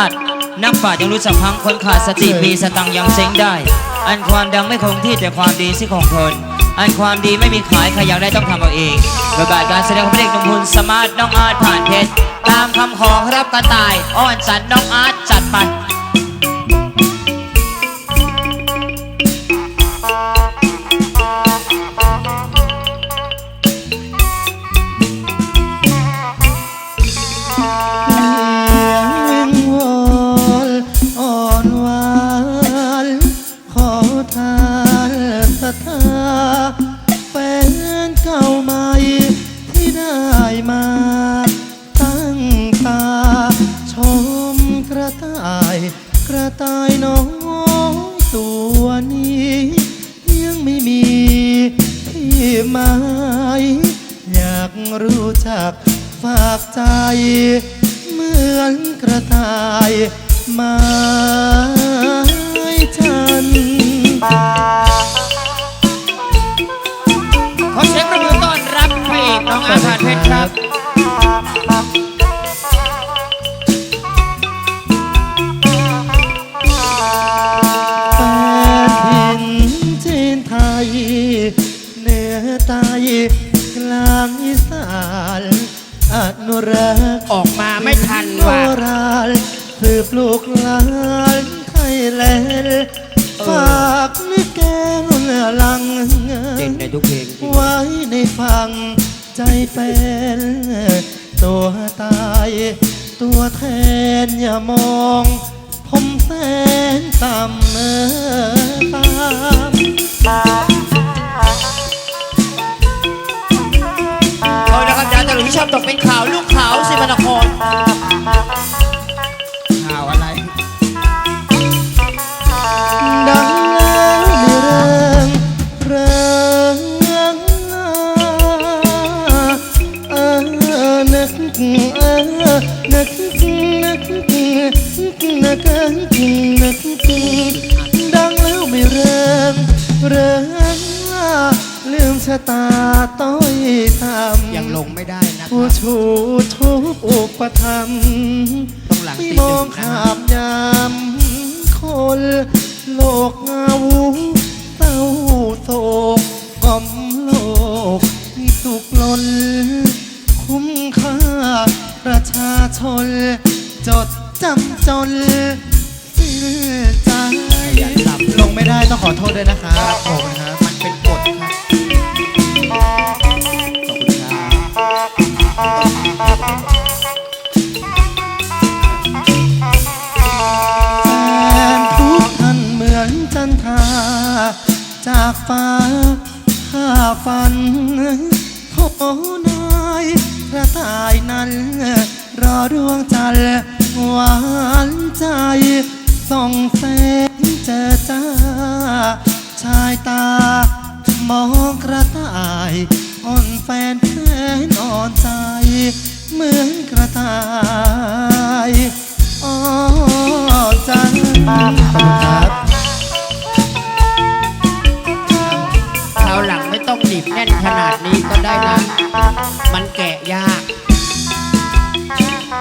อัดนักปราชญ์ยังรู้จักพังคนขาดสติมีสตังค์ยังเจ๊งได้ อันความดังไม่คงที่แต่ความดีสิของคนอันความดีไม่มีขายใครอยากได้ต้องทำเอาเองบทบาทการแสดงของพระเอกหนุ่มหุ่นสมาร์ทน้องอาร์ตผ่านเพชรตามคำขอครับกระต่าย อ้อนสันน้องอาร์ตจัดไป มาย อยากรู้จักฝากใจ เหมือนกระต่ายม้ฉันขอเช็คประมือต้อนรับพระเอกน้องอาร์ตผ่านเพชรครับ ลางอีสานอนุรักษ์ออกมาไม่ทันโบว่ะ ราณสืบลูกหลานไทยแลนด์ฝากลิเกรุ่นหลัง เด่นในทุกเพลงจริงไว้ในฟังใจแฟน ตัวตาย ตัวแทนอย่ามอง ผมแสนต่ำเออ ชอบตกเป็นข่าวลูกขาวสิมนครข่าวอะไร ดังแล้วมีเรื่องเรื่องเออนึกเออนึกนึกนึกนึกดังะตาต้อยทำยังลงไม่ได้นะคผู้รับ ชูทุกอุปธรรมต้องหลังไม่ตีมหอนึ่งงนะขาบยามคนโลกเงาเศร้าโศกกล่อมโลกสุขล้นคุ้มค่าประชาชน จดจำจนสิ้นใจ อย่าหลับ ลงไม่ได้ต้องขอโทษด้วยนะครับผม จากฟ้าข้าฝันโทนายกระต่ายนั้น รอดวงจันทร์หวานใจ ส่องแสงเจอจ้า ชายตา มองกระต่ายอ่อนแฟนแฟนอ่อนใจ เหมือนกระต่าย หลังไม่ต้องหนีบแน่นขนาดนี้ก็ได้นะ มันแกะยาก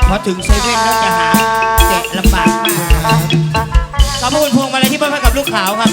พอถึงเซเว่นแล้วจะหาแกะลำบากมากขอบคุณพวงมาลัยที่มอบให้กับลูกขาวครับ